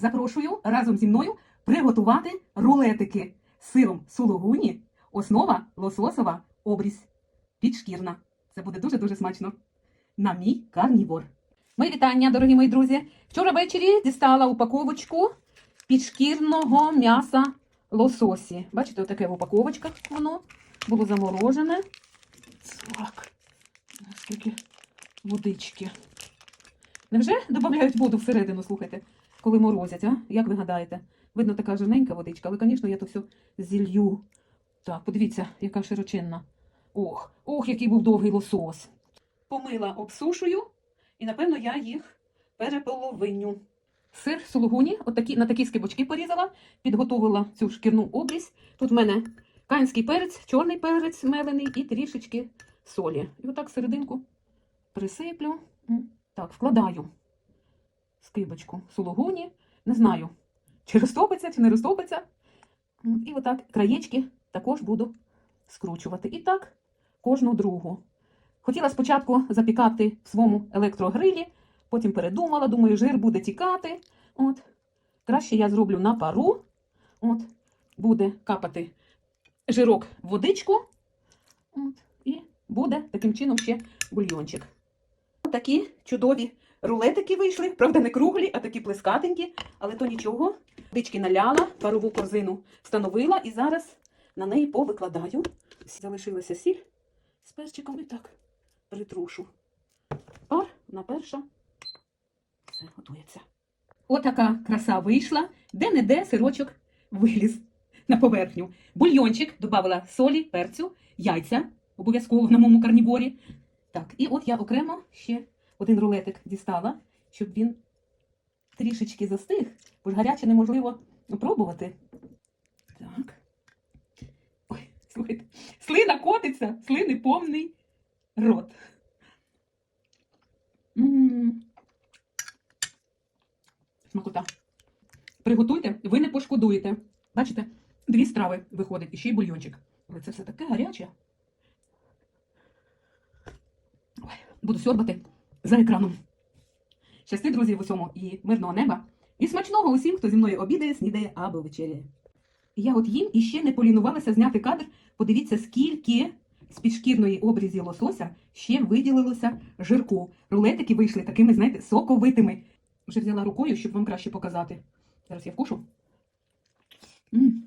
запрошую разом зі мною приготувати рулетики з сиром сулугуні, основа лососова обрізь підшкірна. Це буде дуже-дуже смачно. На мій карнівор. Мої вітання, дорогі мої друзі. Вчора ввечері дістала упаковочку підшкірного м'яса лососі. Бачите, отаке в упаковочках воно було заморожене. Так, скільки водички. Невже додають воду всередину, слухайте, коли морозять, а? Як ви гадаєте? Видно, така жирненька водичка, але, звісно, я то все зілью. Так, подивіться, яка широченна. Ох, ох, який був довгий лосос. Помила обсушую, і, напевно, я їх переполовиню. Сир сулугуні, от на такі скибочки порізала, підготовила цю шкірну обрізь. Тут в мене канський перець, чорний перець мелений і трішечки солі. І отак серединку присиплю. Так, вкладаю скибочку сулугуні. Не знаю, чи розтопиться, чи не розтопиться. І отак краєчки також буду скручувати. І так кожну другу. Хотіла спочатку запікати в своєму електрогрилі, потім передумала, думаю, жир буде тікати. От. Краще я зроблю на пару. От. Буде капати жирок в водичку. От. І буде таким чином ще бульйончик. Такі чудові рулетики вийшли. Правда, не круглі, а такі плескатенькі, але то нічого. Водички наляла, парову корзину встановила і зараз на неї повикладаю. Залишилася сіль з перчиком і так притрушу. Пар на перша. Все готується. Отака краса вийшла, де-не-де сирочок виліз на поверхню. Бульйончик додавала солі, перцю, яйця обов'язково на моєму карніворі. Так, і от я окремо ще один рулетик дістала, щоб він трішечки застиг, бо ж гаряче неможливо пробувати. Так. Ой, слухайте, слина котиться, слини повний рот. М. Смакота. Приготуйте, ви не пошкодуєте. Бачите, дві страви виходить і ще й бульйончик. Але це все таке гаряче. Ой, буду сьорбати за екраном. Щасти, друзі, в усьому і мирного неба. І смачного усім, хто зі мною обідає, снідає або вечеряє. Я от їм і ще не полінувалася зняти кадр. Подивіться, скільки з підшкірної обрізі лосося ще виділилося жирку. Рулетики вийшли такими, знаєте, соковитими. Вже взяла рукою, щоб вам краще показати. Зараз я вкушу. М.